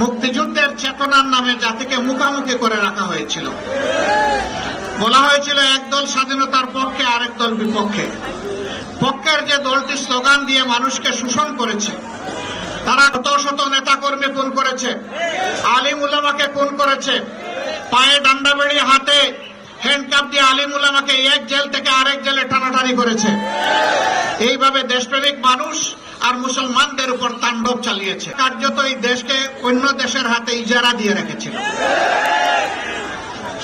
মুক্তিযুদ্ধের চেতনার নামে জাতিকে মুখামুখি করে রাখা হয়েছিল। বলা হয়েছিল একদল স্বাধীনতার পক্ষে, আরেক দল বিপক্ষে। পক্ষের যে দলটি স্লোগান দিয়ে মানুষকে শোষণ করেছে, তারা শত শত নেতাকর্মী খুন করেছে, আলিম উলামাকে খুন করেছে, পায়ে ডান্ডা বেড়ি হাতে হ্যান্ডকাপ দিয়ে আলিম উলামাকে এক জেল থেকে আরেক জেলে টানাটানি করেছে। এইভাবে দেশপ্রেমিক মানুষ আর মুসলমানদের উপর তাণ্ডব চালিয়েছে। কার্যত এই দেশকে অন্য দেশের হাতে ইজারা দিয়ে রেখেছিল।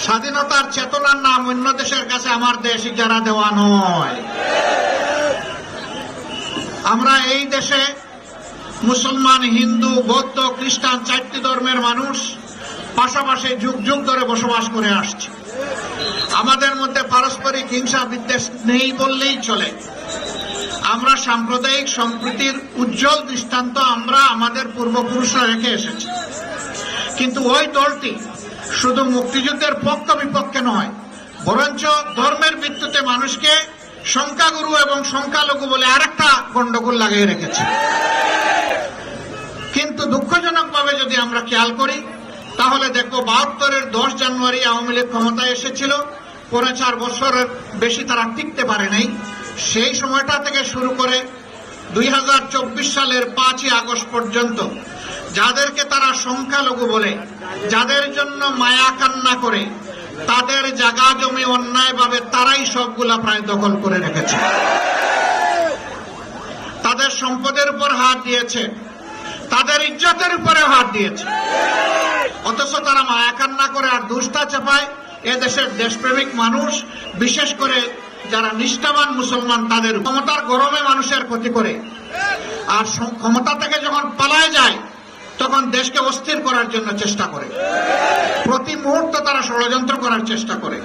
স্বাধীনতার চেতনার নাম অন্য দেশের কাছে আমার দেশ ইজারা দেওয়া নয়। আমরা এই দেশে মুসলমান, হিন্দু, বৌদ্ধ, খ্রিস্টান চারটি ধর্মের মানুষ পাশাপাশি যুগ যুগ ধরে বসবাস করে আসছে। আমাদের মধ্যে পারস্পরিক হিংসা বিদ্বেষ নেই বললেই চলে। আমরা সাম্প্রদায়িক সম্প্রীতির উজ্জ্বল দৃষ্টান্ত আমরা আমাদের পূর্বপুরুষরা রেখে এসেছি। কিন্তু ওই দলটি শুধু মুক্তিযুদ্ধের পক্ষ বিপক্ষে নয়, বরঞ্চ ধর্মের ভিত্তিতে মানুষকে সংখ্যাগুরু এবং সংখ্যালঘু বলে আরেকটা গন্ডগোল লাগিয়ে রেখেছে। কিন্তু দুঃখজনকভাবে যদি আমরা খেয়াল করি, তাহলে দেখো বাহাত্তরের দশ জানুয়ারি আওয়ামী লীগ ক্ষমতায় এসেছিল, পরে চার বছরের বেশি তারা টিকতে পারে নাই। সেই সময়টা থেকে শুরু করে দুই হাজার চব্বিশ সালের পাঁচই আগস্ট পর্যন্ত যাদেরকে তারা সংখ্যালঘু বলে, যাদের জন্য মায়া কান্না করে, তাদের জায়গা জমি অন্যায়ভাবে তারাই সবগুলা প্রায় দখল করে রেখেছে। তাদের সম্পদের উপর হাত দিয়েছে, তাদের ইজ্জতের উপরে হাত দিয়েছে। অথচ তারা মায়া কান্না করে আর দুষ্টা চাপায় এদেশের দেশপ্রেমিক মানুষ, বিশেষ করে যারা নিষ্ঠাবান মুসলমান, তাদের ক্ষমতার গরমে মানুষের ক্ষতি করে। আর ক্ষমতা থেকে যখন পালায় যায়, তখন দেশকে অস্থির করার জন্য চেষ্টা করে। প্রতি মুহূর্তে তারা ষড়যন্ত্র করার চেষ্টা করে।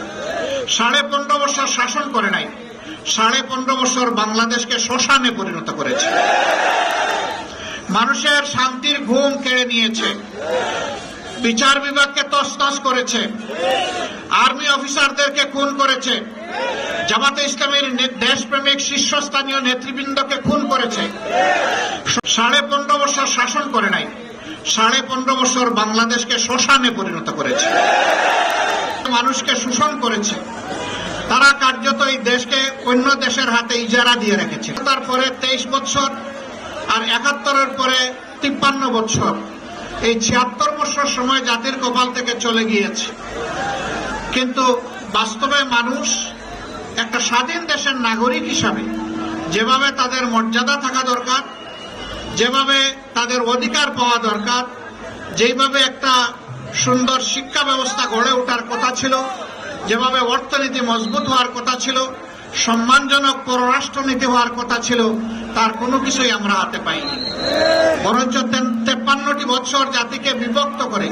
সাড়ে পনেরো বছর শাসন করে নাই, সাড়ে পনেরো বছর বাংলাদেশকে শ্মশানে পরিণত করেছে। মানুষের শান্তির ঘুম কেড়ে নিয়েছে। বিচার বিভাগকে তছনছ করেছে। আর্মি অফিসারদেরকে খুন করেছে। জামাতে ইসলামের দেশপ্রেমিক শীর্ষস্থানীয় নেতৃবৃন্দকে খুন করেছে। সাড়ে পনেরো বছর শাসন করে নাই। সাড়ে পনেরো বছর বাংলাদেশকে শ্মশানে পরিণত করেছে। মানুষকে শোষণ করেছে। তারা কার্যত এই দেশকে অন্য দেশের হাতে ইজারা দিয়ে রেখেছে। তারপরে তেইশ বছর আর একাত্তরের পরে তিপ্পান্ন বছর এই ছিয়াত্তর বছর সময় জাতির কপাল থেকে চলে গিয়েছে। কিন্তু বাস্তবে মানুষ একটা স্বাধীন দেশের নাগরিক হিসাবে যেভাবে তাদের মর্যাদা থাকা দরকার, যেভাবে তাদের অধিকার পাওয়া দরকার যেভাবে একটা সুন্দর শিক্ষা ব্যবস্থা গড়ে ওঠার কথা ছিল, যেভাবে অর্থনীতি মজবুত হওয়ার কথা ছিল, সম্মানজনক পররাষ্ট্রনীতি হওয়ার কথা ছিল, তার কোনো কিছুই আমরা হাতে পাইনি। বরঞ্চ তেপ্পান্নটি বছর জাতিকে বিভক্ত করে